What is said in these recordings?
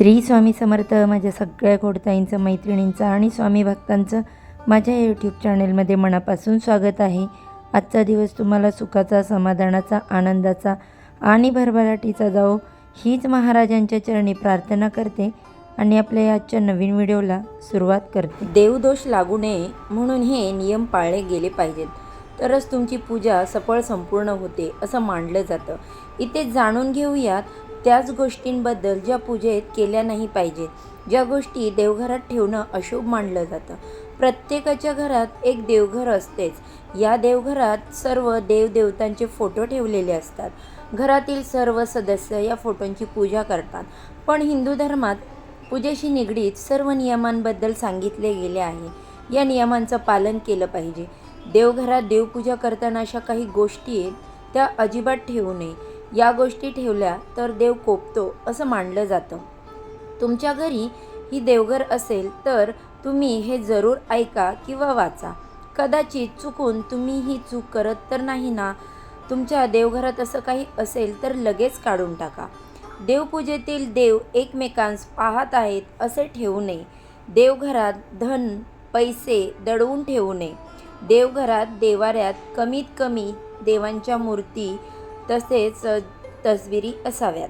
श्री स्वामी समर्थ माझ्या सगळ्या कोडताईंचं मैत्रिणींचं आणि स्वामी भक्तांचं माझ्या यूट्यूब चॅनेलमध्ये मनापासून स्वागत आहे. आजचा दिवस तुम्हाला सुखाचा समाधानाचा आनंदाचा आणि भरभराटीचा जाओ हीच महाराजांच्या चरणी प्रार्थना करते आणि आपल्या या आजच्या नवीन व्हिडिओला सुरुवात करते. देवदोष लागू नये म्हणून हे नियम पाळले गेले पाहिजेत. तरच तुमची पूजा सफळ संपूर्ण होते असं मानलं जातं. इथे जाणून घेऊयात त्याच गोष्टींबद्दल ज्या पूजेत केल्या नाही पाहिजेत. ज्या गोष्टी देवघरात ठेवणं अशुभ मानलं जातं. प्रत्येकाच्या घरात एक देवघर असतेच. या देवघरात सर्व देवदेवतांचे फोटो ठेवलेले असतात. घरातील सर्व सदस्य या फोटोंची पूजा करतात. पण हिंदू धर्मात पूजेशी निगडीत सर्व नियमांबद्दल सांगितले गेले आहे. या नियमांचं पालन केलं पाहिजे. देवघरात देवपूजा करताना अशा काही गोष्टी आहेत त्या अजिबात ठेवू नये. या गोष्टी ठेवल्या तर देव कोपतो असं मानलं जातं. तुमच्या घरी ही देवघर असेल तर तुम्ही हे जरूर ऐका किंवा वाचा. कदाचित चुकून तुम्ही ही चूक करत तर नाही ना? तुमच्या देवघरात असं काही असेल तर लगेच काढून टाका. देवपूजेतील देव एकमेकांस पाहत आहेत असे ठेवू नये. देवघरात धन पैसे दडवून ठेवू नये. देवघरात देवाऱ्यात कमीत कमी देवांच्या मूर्ती तसेच तस्विरी असाव्यात.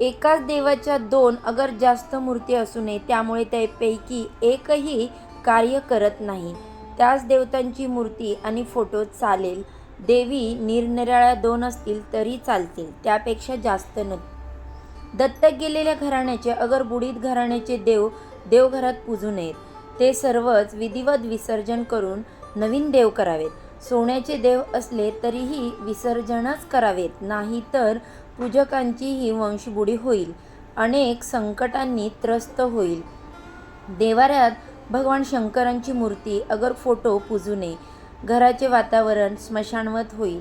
एकाच देवाच्या दोन अगर जास्त मूर्ती असू नये त्यामुळे त्यापैकी एकही कार्य करत नाही. त्याच देवतांची मूर्ती आणि फोटो चालेल. देवी निरनिराळ्या दोन असतील तरी चालतील त्यापेक्षा जास्त न. दत्तक गेलेल्या घराण्याचे अगर बुडीत घराण्याचे देव देवघरात पूजू नयेत. ते सर्वच विधिवत विसर्जन करून नवीन देव करावेत. सोन्याचे देव असले तरीही विसर्जनच करावेत नाही तर पूजकांचीही वंशबुडी होईल. अनेक संकटांनी त्रस्त होईल. देवाऱ्यात भगवान शंकरांची मूर्ती अगर फोटो पूजू नये घराचे वातावरण स्मशानवत होईल.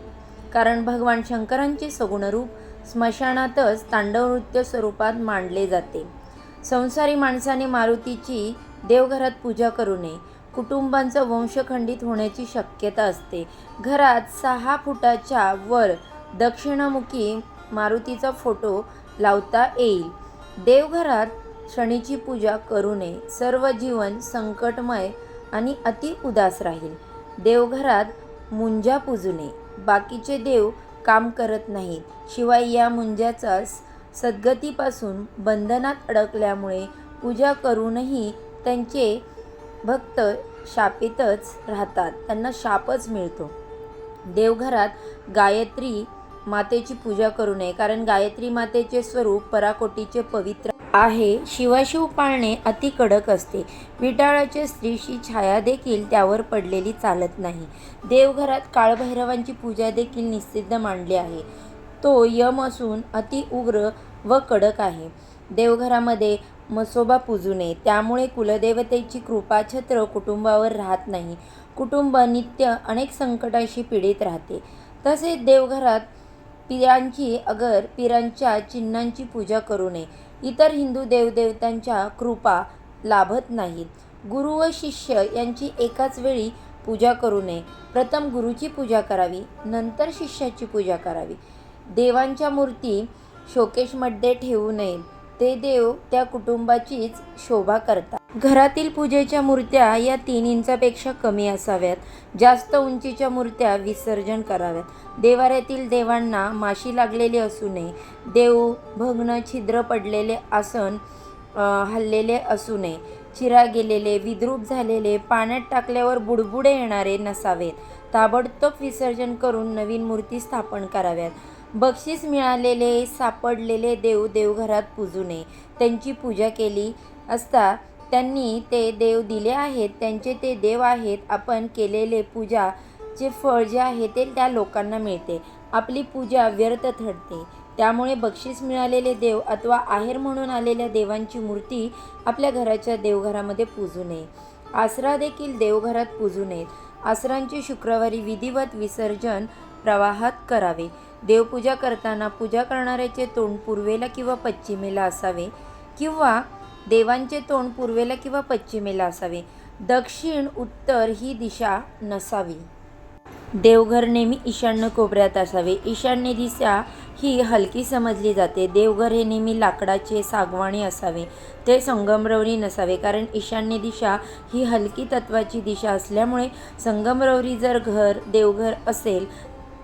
कारण भगवान शंकरांचे सगुणरूप स्मशानातच तांडव नृत्य स्वरूपात मांडले जाते. संसारी माणसाने मारुतीची देवघरात पूजा करू नये. कुटुंबांचं वंश खंडित होण्याची शक्यता असते. घरात सहा फुटाच्या वर दक्षिणमुखी मारुतीचा फोटो लावता येईल. देवघरात शनीची पूजा करू नये. सर्व जीवन संकटमय आणि अति उदास राहील. देवघरात मुंजा पूजू नये. बाकीचे देव काम करत नाहीत. शिवाय या मुंजाचा सद्गतीपासून बंधनात अडकल्यामुळे पूजा करूनही त्यांचे भक्त शापितच राहतात. त्यांना शापच मिळतो. देवघरात गायत्री मातेची पूजा करू नये कारण गायत्री मातेचे स्वरूप पराकोटीचे पवित्र आहे. शिवाशिव पाळणे अति कडक असते. विटाळाच्या स्त्रीशी छाया देखील त्यावर पडलेली चालत नाही. देवघरात काळभैरवांची पूजा देखील निषिद्ध मांडली आहे. तो यम असून अति उग्र व कडक आहे. देवघरामध्ये मसोबा पूजू नये. त्यामुळे कुलदेवतेची कृपाछत्र कुटुंबावर राहत नाही. कुटुंब नित्य अनेक संकटाशी पीडित राहते. तसेच देवघरात पिरांची अगर पिरांच्या चिन्हांची पूजा करू नये. इतर हिंदू देवदेवतांच्या कृपा लाभत नाहीत. गुरु व शिष्य यांची एकाच वेळी पूजा करू नये. प्रथम गुरुची पूजा करावी नंतर शिष्याची पूजा करावी. देवांच्या मूर्ती शोकेशमध्ये ठेवू नयेत ते देव त्या कुटुंबाचीच शोभा करतात. घरातील पूजेच्या मूर्त्या या तीन इंचापेक्षा कमी असाव्यात. जास्त उंचीच्या मूर्त्या विसर्जन कराव्यात. देवाऱ्यातील देवांना माशी लागलेली असू नये देव भग्न छिद्र पडलेले आसन हल्लेले हललेले असू नये चिरा गेलेले विद्रूप झालेले पाण्यात टाकल्यावर बुडबुडे येणारे नसावेत. ताबडतोब विसर्जन करून नवीन मूर्ती स्थापन कराव्यात. बक्षीस मिळालेले सापडलेले देव देवघरात पूजू नये त्यांची पूजा केली असता त्यांनी ते देव दिले आहेत. त्यांचे ते देव आहेत. आपण केलेले पूजाचे फळ जे आहे ते त्या लोकांना मिळते. आपली पूजा व्यर्थ ठरते. त्यामुळे बक्षीस मिळालेले देव अथवा आहेर म्हणून आलेल्या देवांची मूर्ती आपल्या घराच्या देवघरामध्ये पूजू नये आसरा देखील देवघरात पूजू नयेत आसरांचे शुक्रवारी विधिवत विसर्जन प्रवाहात करावे. देवपूजा करताना पूजा करणाऱ्याचे तोंड पूर्वेला किंवा पश्चिमेला असावे किंवा देवांचे तोंड पूर्वेला किंवा पश्चिमेला असावे. दक्षिण उत्तर ही दिशा नसावी. देवघर नेहमी ईशान्य कोपऱ्यात असावे. ईशान्य दिशा ही हलकी समजली जाते. देवघर हे नेहमी लाकडाचे सागवाणी असावे. ते संगमरवरी नसावे कारण ईशान्य दिशा ही हलकी तत्वाची दिशा असल्यामुळे संगमरवरी जर घर देवघर असेल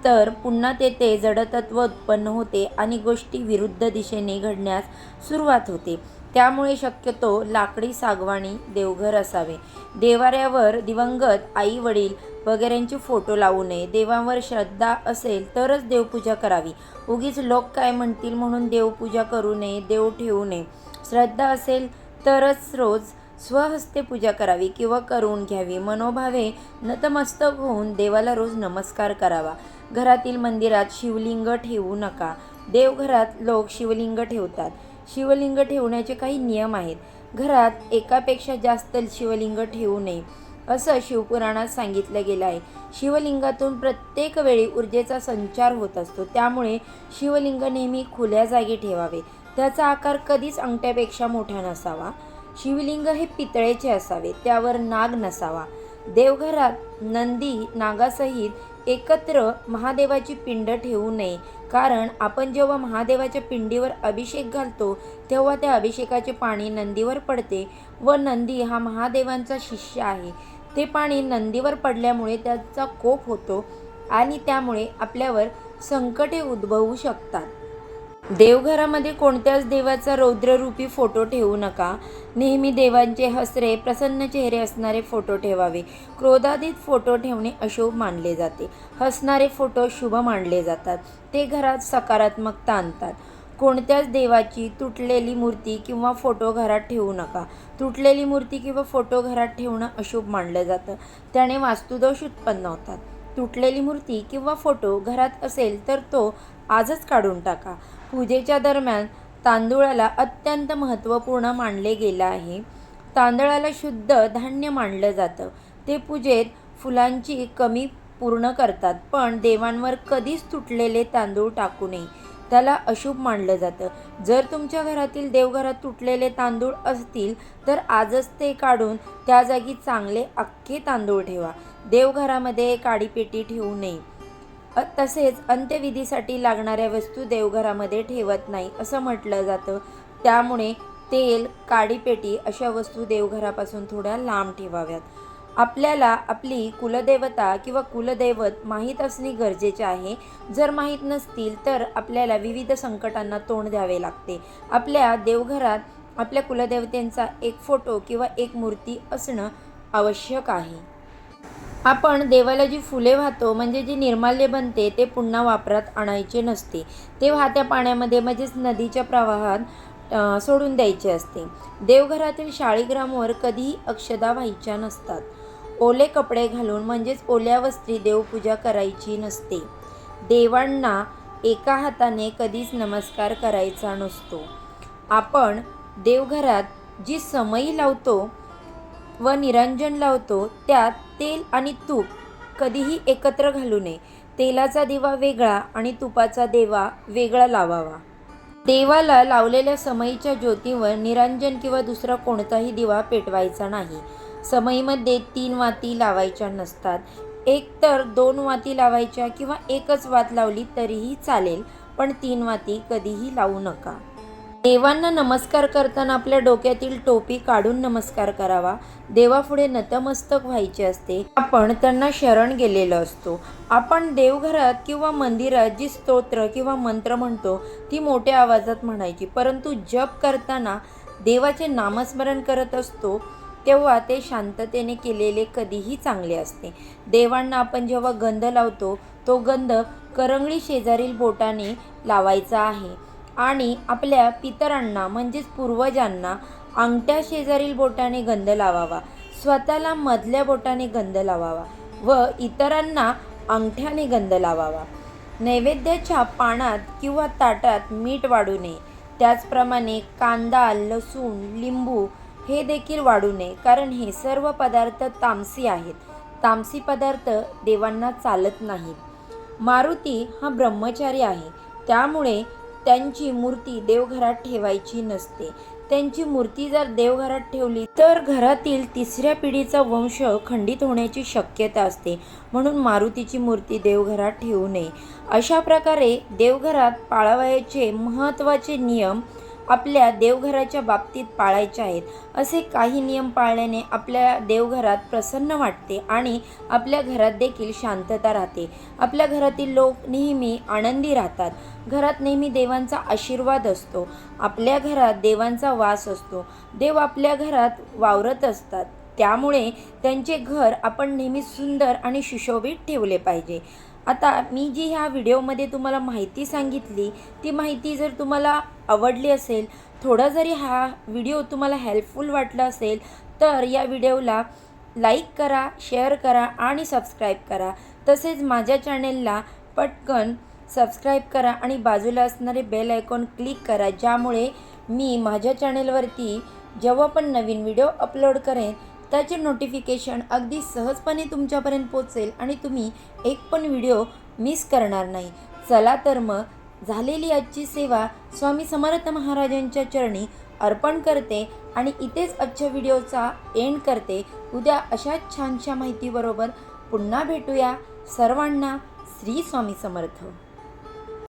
तर पुन्हा तेथे जडतत्व उत्पन्न होते आणि गोष्टी विरुद्ध दिशेने घडण्यास सुरुवात होते. त्यामुळे शक्यतो लाकडी सागवाणी देवघर असावे. देवाऱ्यावर दिवंगत आई वडील वगैरेंचे फोटो लावू नये. देवांवर श्रद्धा असेल तरच देवपूजा करावी. उगीच लोक काय म्हणतील म्हणून देवपूजा करू नये देव ठेवू नये. श्रद्धा असेल तरच रोज स्वहस्ते पूजा करावी किंवा करून घ्यावी. मनोभावे नतमस्तक होऊन देवाला रोज नमस्कार करावा. घरातील मंदिरात शिवलिंग ठेवू नका. देवघरात लोक शिवलिंग ठेवतात. शिवलिंग ठेवण्याचे काही नियम आहेत. घरात एकापेक्षा जास्त शिवलिंग ठेवू नये असं शिवपुराणात सांगितलं गेलं आहे. शिवलिंगातून प्रत्येक वेळी ऊर्जेचा संचार होत असतो. त्यामुळे शिवलिंग नेहमी खुल्या जागी ठेवावे. त्याचा आकार कधीच अंगठ्यापेक्षा मोठा नसावा. शिवलिंग हे पितळेचे असावे त्यावर नाग नसावा. देवघरात नंदी नागासहित एकत्र महादेवाची पिंड ठेवू नये कारण आपण जेव्हा महादेवाच्या पिंडीवर अभिषेक घालतो तेव्हा त्या अभिषेकाचे पाणी नंदीवर पडते व नंदी हा महादेवांचा शिष्य आहे. ते पाणी नंदीवर पडल्यामुळे त्याचा कोप होतो आणि त्यामुळे आपल्यावर संकटे उद्भवू शकतात. देवघरामध्ये कोणत्याच देवाचा रौद्ररूपी फोटो ठेवू नका. नेहमी देवांचे हसरे प्रसन्न चेहरे असणारे फोटो ठेवावे. क्रोधादित फोटो ठेवणे अशुभ मानले जाते. हसणारे फोटो शुभ मानले जातात. ते घरात सकारात्मकता आणतात. कोणत्याच देवाची तुटलेली मूर्ती किंवा फोटो घरात ठेवू नका. तुटलेली मूर्ती किंवा फोटो घरात ठेवणं अशुभ मानलं जातं. त्याने वास्तुदोष उत्पन्न होतात. तुटलेली मूर्ती किंवा फोटो घरात असेल तर तो आजच काढून टाका. पूजेच्या दरम्यान तांदूळाला अत्यंत महत्त्वपूर्ण मानले गेलं आहे. तांदळाला शुद्ध धान्य मानलं जातं. ते पूजेत फुलांची कमी पूर्ण करतात पण देवांवर कधीच तुटलेले तांदूळ टाकू नये. त्याला अशुभ मानलं जातं. जर तुमच्या घरातील देवघरात तुटलेले तांदूळ असतील तर आजच ते काढून त्या जागी चांगले अख्खे तांदूळ ठेवा. देवघरामध्ये काडीपेटी ठेवू नये. तसेच अंत्यविधीसाठी लागणाऱ्या वस्तू देवघरामध्ये ठेवत नाही असं म्हटलं जातं. त्यामुळे तेल काडीपेटी अशा वस्तू देवघरापासून थोड्या लांब ठेवाव्यात. आपल्याला आपली कुलदेवता किंवा कुलदैवत माहीत असणे गरजेचे आहे. जर माहीत नसतील तर आपल्याला विविध संकटांना तोंड द्यावे लागते. आपल्या देवघरात आपल्या कुलदेवतेंचा एक फोटो किंवा एक मूर्ती असणं आवश्यक आहे. आपण देवाला जी फुले वाहतो म्हणजे जी निर्माल्य बनते ते पुन्हा वापरात आणायचे नसते. ते वाहत्या पाण्यामध्ये म्हणजेच नदीच्या प्रवाहात सोडून द्यायचे असते. देवघरातील शाळीग्रामवर कधीही अक्षदा व्हायच्या नसतात. ओले कपडे घालून म्हणजेच ओल्या वस्त्री देवपूजा करायची नसते. देवांना एका हाताने कधीच नमस्कार करायचा नसतो. आपण देवघरात जी समई लावतो व निरंजन लावतो त्यात तेल आणि तूप. कधीही एकत्र घालू नये. तेलाचा दिवा वेगळा आणि तुपाचा देवा वेगळा लावावा. देवाला लावलेल्या समईच्या ज्योतीवर निरंजन किंवा दुसरा कोणताही दिवा पेटवायचा नाही. समईमध्ये तीन वाती लावायच्या नसतात. एक तर दोन वाती लावायच्या किंवा एकच वात लावली तरीही चालेल पण तीन वाती कधीही लावू नका. देवांना नमस्कार करताना आपल्या डोक्यातील टोपी काढून नमस्कार करावा. देवापुढे नतमस्तक व्हायचे असते. आपण त्यांना शरण गेलेलो असतो. आपण देवघरात किंवा मंदिरात जी स्तोत्र किंवा मंत्र म्हणतो ती मोठ्या आवाजात म्हणायची. परंतु जप करताना देवाचे नामस्मरण करत असतो तेव्हा ते शांततेने केलेले कधीही चांगले असते. देवांना आपण जेव्हा गंध लावतो तो गंध करंगळी शेजारील बोटाने लावायचा आहे. आणि आपल्या पितरांना म्हणजेच पूर्वजांना अंगठ्या शेजारील बोटाने गंध लावावा. स्वतःला मधल्या बोटाने गंध लावावा व इतरांना अंगठ्याने गंध लावावा. नैवेद्याच्या पानात किंवा ताटात मीठ वाढू नये. त्याचप्रमाणे कांदा लसूण लिंबू हे देखील वाढू नये कारण हे सर्व पदार्थ तामसी आहेत. तामसी पदार्थ देवांना चालत नाहीत. मारुती हा ब्रह्मचारी आहे. त्यामुळे त्यांची मूर्ती देवघरात ठेवायची नसते. त्यांची मूर्ती जर देवघरात ठेवली तर घरातील तिसऱ्या पिढीचा वंश खंडित होण्याची शक्यता असते. म्हणून मारुतीची मूर्ती देवघरात ठेवू नये. अशा प्रकारे देवघरात पाळावयाचे महत्त्वाचे नियम आपल्या देवघराच्या बाबतीत पाळायचे आहेत. असे काही नियम पाळल्याने आपल्या देवघरात प्रसन्न वाटते आणि आपल्या घरात देखील शांतता राहते. आपल्या घरातील लोक नेहमी आनंदी राहतात. घरात नेहमी देवांचा आशीर्वाद असतो. आपल्या घरात देवांचा वास असतो. देव आपल्या घरात वावरत असतात. त्यामुळे त्यांचे घर आपण नेहमी सुंदर आणि सुशोभित ठेवले पाहिजे. आता मी जी ह्या व्हिडिओमध्ये तुम्हाला माहिती सांगितली ती माहिती जर तुम्हाला आवडली असेल थोडा जरी हा व्हिडिओ तुम्हाला हेल्पफुल वाटला असेल तर या व्हिडिओला लाईक करा शेअर करा आणि सबस्क्राईब करा. तसेच माझ्या चॅनेलला पटकन सबस्क्राईब करा आणि बाजूला असणारे बेल आयकॉन क्लिक करा ज्यामुळे मी माझ्या चॅनेलवरती जेव्हा पण नवीन व्हिडिओ अपलोड करेन त्याचे नोटिफिकेशन अगदी सहजपणे तुमच्यापर्यंत पोचेल आणि तुम्ही एक पण व्हिडिओ मिस करणार नाही. चला तर मग झालेली आजची सेवा स्वामी समर्थ महाराजांच्या चरणी अर्पण करते आणि इथेच आजच्या व्हिडिओचा एंड करते. उद्या अशाच छानशा माहितीबरोबर पुन्हा भेटूया. सर्वांना श्री स्वामी समर्थ.